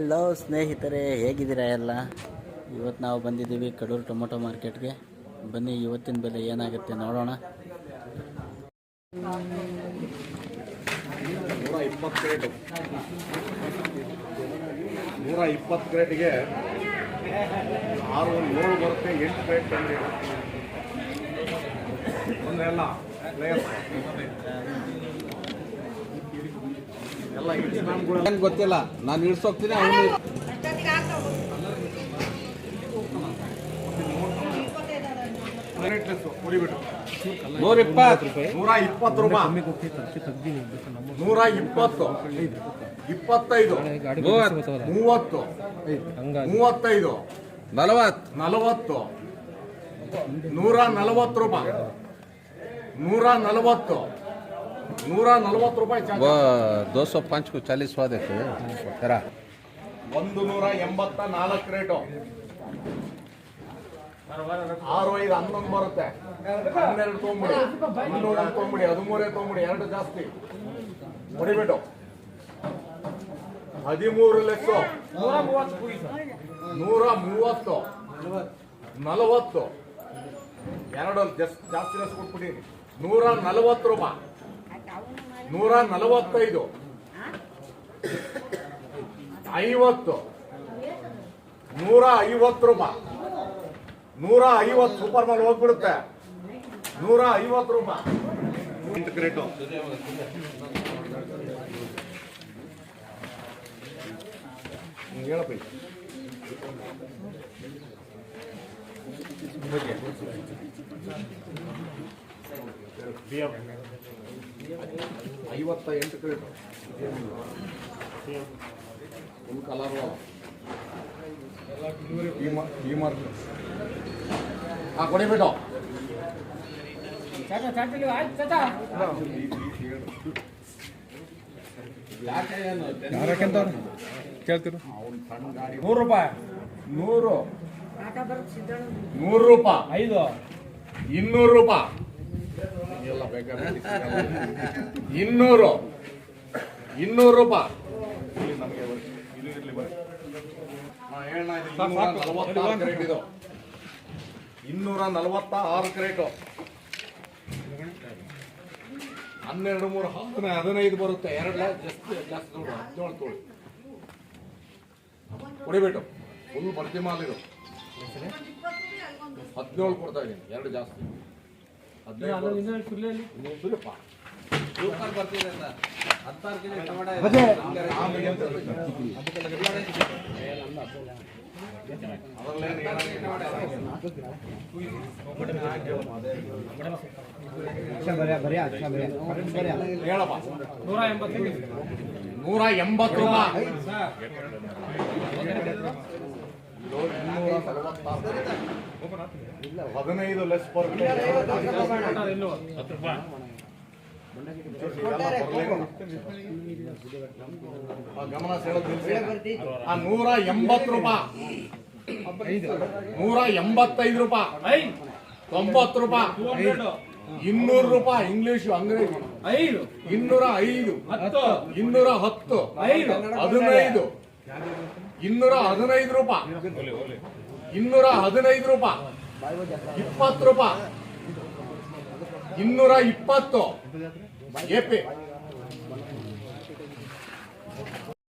Hello ಸ್ನೇಹಿತರೆ, ಹೇಗಿದ್ದೀರಾ ಎಲ್ಲ? ಇವತ್ತು ನಾವು ಬಂದಿದ್ದೀವಿ ಕಡೂರು ಟೊಮೊಟೊ ಮಾರ್ಕೆಟ್ಗೆ. ಬನ್ನಿ, ಇವತ್ತಿನ ಬೆಲೆ ಏನಾಗುತ್ತೆ ನೋಡೋಣ. ನೂರ ಇಪ್ಪತ್ತು ಕ್ರೇಟು ನೂರ ಇಪ್ಪತ್ತು ಆರು ಏಳು ಬರುತ್ತೆ ಎಂಟು ಕ್ರೇಟ್ ತಂದ್ರಿ ಒಂದೆಲ್ಲ ನಂಗೆ ಗೊತ್ತಿಲ್ಲ ನಾನು ಇಳಿಸೋಗ್ತೀನಿ ಅವನು ನೂರ ಇಪ್ಪತ್ತು ನೂರ ಇಪ್ಪತ್ತು ರೂಪಾಯಿ. ನೂರ ಇಪ್ಪತ್ತು ಇಪ್ಪತ್ತೈದು. ಮೂವತ್ತು. ಮೂವತ್ತೈದು. ನಲವತ್ತು. ನಲವತ್ತು. ನೂರ ನಲವತ್ತು ರೂಪಾಯಿ. ನೂರ ನಲವತ್ತು. ನೂರ ನಲವತ್ತು ರೂಪಾಯಿ ಚಾರ್ಜ್. वो दो सौ पाँच को चालीस हुआ देते तेरा ಒಂದು ನೂರ ಎಂಬತ್ತ ನಾಲ್ಕು ರೇಟು ಆರು ಐದು ಹನ್ನೊಂದು ಬರುತ್ತೆ ಹನ್ನೆರಡು ತೊಗೊಂಬಿಡಿ ಇನ್ನೂ ಒಂದು ತೊಗೊಂಬಿಡಿ ಹದಿಮೂರೇ ತೊಗೊಂಬಿಡಿ ಎರಡು ಜಾಸ್ತಿ ಹೊಡಿಬಿಟ್ಟು ಹದಿಮೂರು ಲೆಸ್ಸು ನೂರ ಮೂವತ್ತು ನಲವತ್ತು ಎರಡು ಜಸ್- ಜಾಸ್ತಿ ಲೆಸ್ ಕೊಟ್ಬಿಡಿ ನೂರ ನಲವತ್ತು ರೂಪಾಯಿ ನೂರ ನಲವತ್ತೈದು. ಐವತ್ತು. ನೂರ ಐವತ್ತು ರೂಪಾಯಿ ನೂರ ಐವತ್ತು ಸೂಪರ್ ಮಾಲ್ ಹೋಗ್ಬಿಡುತ್ತೆ. ನೂರ ಐವತ್ತು ರೂಪಾಯಿ ಹೇಳಪ್ಪ. ಈಗ. ಐವತ್ತ ಎಂಟು ಕ್ರೇಟು ಫುಲ್ ಕಲರ್ ಈ ಮಾರ್ಕ್ ಹಾಂ ಕೊಡಿಬಿಟ್ಟು ನೂರು ರೂಪಾಯಿ. ನೂರು. ನೂರು ರೂಪಾಯಿ. ಐದು. ಇನ್ನೂರು ರೂಪಾಯಿ. ಬೇಕಾದ್ರೆ ಇನ್ನೂರು. ಇನ್ನೂರು ರೂಪಾಯಿ. ಇಲ್ಲಿ ನಮಗೆ ಇದು ಇರ್ಲಿ ಇನ್ನೂರ ನಲವತ್ತಾರು ಕ್ರೇಟ್ ಇದು ಇನ್ನೂರ ನಲವತ್ತ ಆರು ಕ್ರೇಟು ಹನ್ನೆರಡು ಮೂರು ಹತ್ತು ಹದಿನೈದು ಬರುತ್ತೆ. ಎರಡು ಜಾಸ್ತಿ ಜಾಸ್ತಿ ನೋಡು ಹದಿನೇಳು ತೋಳಿ ಕುಡಿಬಿಟ್ಟು ಫುಲ್ ಬರ್ತಿ ಮಾಲ್ ಇದು. ಹದಿನೇಳು ಕೊಡ್ತಾ ಇದ್ದೀನಿ. ಎರಡು ಜಾಸ್ತಿ ಹದಿನೈದು ಬರುತ್ತೆ. ನೀವು ಸುರಿಯಪ್ಪ. ಸೂಪರ್ ಬರ್ತಿದೆ ಅಂತ ಹತ್ತಾರು ನೂರ ಎಂಬತ್ತು. ನೂರ ಎಂಬತ್ತು ಹದಿನೈದು ಲೆಸ್ ಆ ಗಮನ ಆ ನೂರ ಎಂಬತ್ತು ರೂಪಾಯಿ ನೂರ ಎಂಬತ್ತೈದು ರೂಪಾಯಿ ತೊಂಬತ್ತು ರೂಪಾಯಿ ಇನ್ನೂರು ರೂಪಾಯಿ ಇಂಗ್ಲಿಷ್ ಅಂಗ್ರೇಜಿ ಐದು. ಇನ್ನೂರ ಐದು ಇನ್ನೂರ ಹತ್ತು. ಐದು. ಹದಿನೈದು. ಇನ್ನೂರ ಹದಿನೈದು ರೂಪಾಯಿ ಇನ್ನೂರ ಹದಿನೈದು ರೂಪಾಯಿ ಇಪ್ಪತ್ತು ರೂಪಾಯಿ ಇನ್ನೂರ ಇಪ್ಪತ್ತು. ಎಪಿ